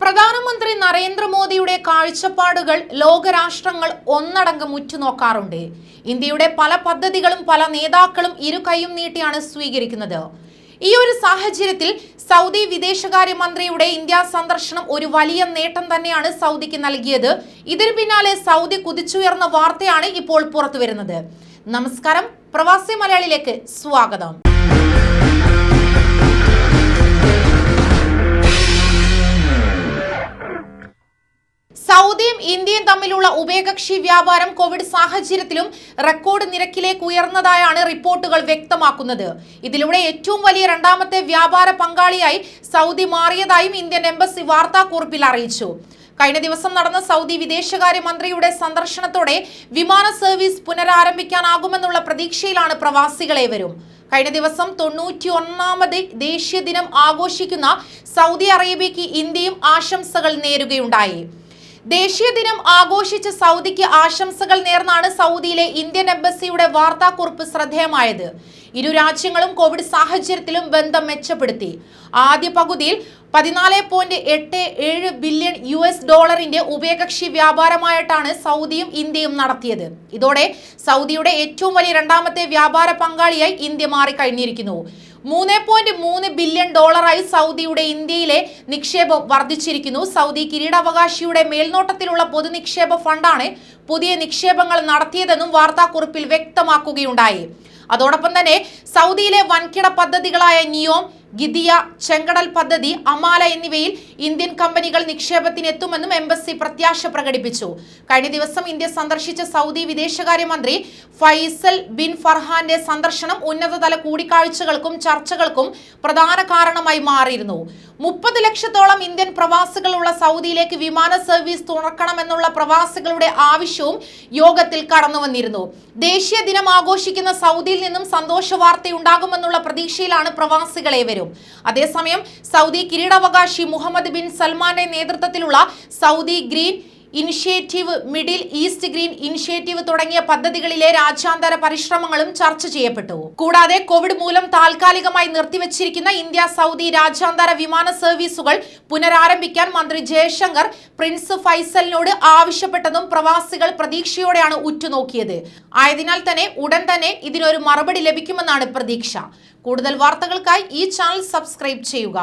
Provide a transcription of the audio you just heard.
പ്രധാനമന്ത്രി നരേന്ദ്രമോദിയുടെ കാഴ്ചപ്പാടുകൾ ലോകരാഷ്ട്രങ്ങൾ ഒന്നടങ്കം ഉറ്റുനോക്കാറുണ്ട്. ഇന്ത്യയുടെ പല പദ്ധതികളും പല നേതാക്കളും ഇരു കൈയും നീട്ടിയാണ് സ്വീകരിക്കുന്നത്. ഈ ഒരു സാഹചര്യത്തിൽ സൗദി വിദേശകാര്യമന്ത്രിയുടെ ഇന്ത്യ സന്ദർശനം ഒരു വലിയ നേട്ടം തന്നെയാണ് സൗദിക്ക് നൽകിയത്. ഇതിന് പിന്നാലെ സൗദി കുതിച്ചുയർന്ന വാർത്തയാണ് ഇപ്പോൾ പുറത്തുവരുന്നത്. നമസ്കാരം. പ്രവാസി മലയാളിയിലേക്ക് സ്വാഗതം. ഇന്ത്യയും തമ്മിലുള്ള ഉഭയകക്ഷി വ്യാപാരം കോവിഡ് സാഹചര്യത്തിലും റെക്കോർഡ് നിരക്കിലേക്ക് ഉയർന്നതായാണ് റിപ്പോർട്ടുകൾ വ്യക്തമാക്കുന്നത്. ഇതിലൂടെ ഏറ്റവും വലിയ രണ്ടാമത്തെ വ്യാപാര പങ്കാളിയായി സൗദി മാറിയതായും ഇന്ത്യൻ എംബസി വാർത്താക്കുറിപ്പിൽ അറിയിച്ചു. കഴിഞ്ഞ ദിവസം നടന്ന സൗദി വിദേശകാര്യ മന്ത്രിയുടെ സന്ദർശനത്തോടെ വിമാന സർവീസ് പുനരാരംഭിക്കാനാകുമെന്നുള്ള പ്രതീക്ഷയിലാണ് പ്രവാസികളേവരും കഴിഞ്ഞ ദിവസം തൊണ്ണൂറ്റി ഒന്നാമത് ദേശീയ ദിനം ആഘോഷിക്കുന്ന സൗദി അറേബ്യയ്ക്ക് ഇന്ത്യയും ആശംസകൾ നേരുകയുണ്ടായി. ദേശീയ ദിനം ആഘോഷിച്ച സൗദിക്ക് ആശംസകൾ നേർന്നാണ് സൗദിയിലെ ഇന്ത്യൻ എംബസിയുടെ വാർത്താക്കുറിപ്പ് ശ്രദ്ധേയമായത്. ഇരു രാജ്യങ്ങളും കോവിഡ് സാഹചര്യത്തിലും ബന്ധം മെച്ചപ്പെടുത്തി. ആദ്യ പകുതിയിൽ പതിനാല് പോയിന്റ് എട്ട് ഏഴ് ബില്യൺ യു എസ് ഡോളറിന്റെ ഉഭയകക്ഷി വ്യാപാരമായിട്ടാണ് സൗദിയും ഇന്ത്യയും നടത്തിയത്. ഇതോടെ സൗദിയുടെ ഏറ്റവും വലിയ രണ്ടാമത്തെ വ്യാപാര പങ്കാളിയായി ഇന്ത്യ മാറിക്കഴിഞ്ഞിരിക്കുന്നു. മൂന്ന് പോയിന്റ് മൂന്ന് ബില്യൺ ഡോളറായി സൗദിയുടെ ഇന്ത്യയിലെ നിക്ഷേപം വർദ്ധിച്ചിരിക്കുന്നു. സൗദി കിരീടാവകാശിയുടെ മേൽനോട്ടത്തിലുള്ള പൊതുനിക്ഷേപ ഫണ്ടാണ് പുതിയ നിക്ഷേപങ്ങൾ നടത്തിയതെന്നും വാർത്താക്കുറിപ്പിൽ വ്യക്തമാക്കുകയുണ്ടായി. അതോടൊപ്പം തന്നെ സൗദിയിലെ വൻകിട പദ്ധതികളായ നിയോം ഗിദിയ ചെങ്കടൽ പദ്ധതി അമാല എന്നിവയിൽ ഇന്ത്യൻ കമ്പനികൾ നിക്ഷേപത്തിനെത്തുമെന്നും എംബസി പ്രത്യാശ പ്രകടിപ്പിച്ചു. കഴിഞ്ഞ ദിവസം ഇന്ത്യ സന്ദർശിച്ച സൗദി വിദേശകാര്യമന്ത്രി ഫൈസൽ ബിൻ ഫർഹാന്റെ സന്ദർശനം ഉന്നതതല കൂടിക്കാഴ്ചകൾക്കും ചർച്ചകൾക്കും പ്രധാന കാരണമായി മാറിയിരുന്നു. മുപ്പത് ലക്ഷത്തോളം ഇന്ത്യൻ പ്രവാസികളുള്ള സൗദിയിലേക്ക് വിമാന സർവീസ് തുറക്കണമെന്നുള്ള പ്രവാസികളുടെ ആവശ്യവും യോഗത്തിൽ കടന്നു വന്നിരുന്നു ദേശീയ ദിനം ആഘോഷിക്കുന്ന സൗദിയിൽ നിന്നും സന്തോഷ വാർത്തയുണ്ടാകുമെന്നുള്ള പ്രതീക്ഷയിലാണ് പ്രവാസികളേവരും അതേസമയം സൗദി കിരീടാവകാശി മുഹമ്മദ് ബിൻ സൽമാന്റെ നേതൃത്വത്തിലുള്ള Saudi Green Initiative Middle East Green Initiative തുടങ്ങിയ പദ്ധതികളിലെ രാജ്യാന്തര പരിശ്രമങ്ങളും ചർച്ച ചെയ്യപ്പെട്ടു. കൂടാതെ കോവിഡ് മൂലം താൽക്കാലികമായി നിർത്തിവച്ചിരിക്കുന്ന ഇന്ത്യ സൗദി രാജ്യാന്തര വിമാന സർവീസുകൾ പുനരാരംഭിക്കാൻ മന്ത്രി ജയശങ്കർ പ്രിൻസ് ഫൈസലിനോട് ആവശ്യപ്പെട്ടതും പ്രവാസികൾ പ്രതീക്ഷയോടെയാണ് ഉറ്റുനോക്കിയത്. ആയതിനാൽ തന്നെ ഉടൻ തന്നെ ഇതിനൊരു മറുപടി ലഭിക്കുമെന്നാണ് പ്രതീക്ഷ. കൂടുതൽ വാർത്തകൾക്കായി ഈ ചാനൽ സബ്സ്ക്രൈബ് ചെയ്യുക.